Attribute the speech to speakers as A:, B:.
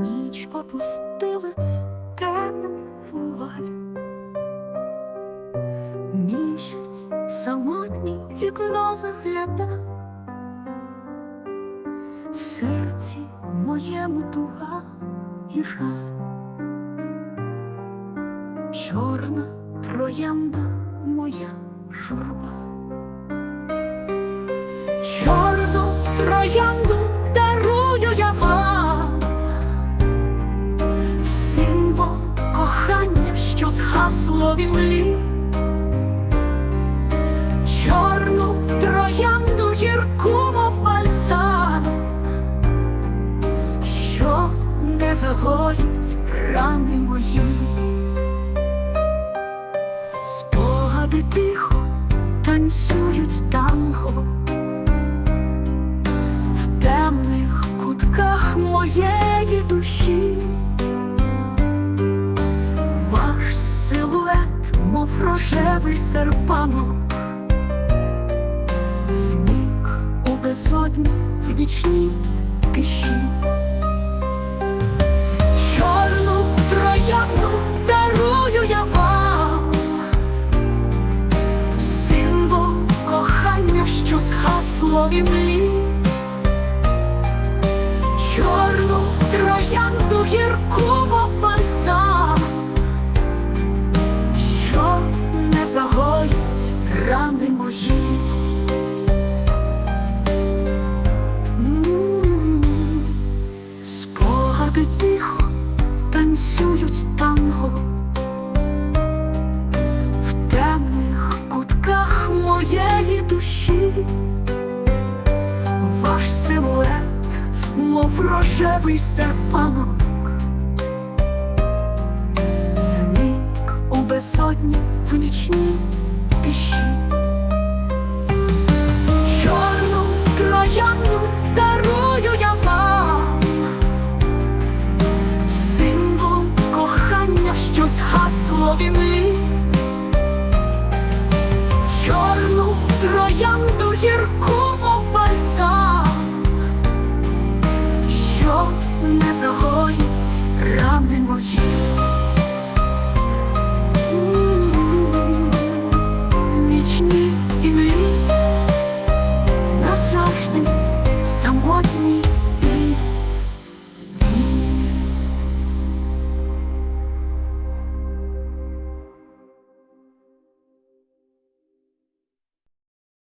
A: Ніч опустила вуаль. Місяць самотній вікно загляда. В серці моєму туга і жаль. Чорна троянда моя журба. Чорну троянду дарую я в. Чорну троянду гірку, мов бальзам, що не загоїть рани мої. Рожевий серпанок, зник у безодні в нічній тиші. Чорну троянду дарую я вам, символ кохання, що згасло в імлі. Спогади тихо танцюють танго в темних кутках моєї душі. Ваш силует, мов рожевий серпанок, зник у безодні в нічній тиші. Символ кохання,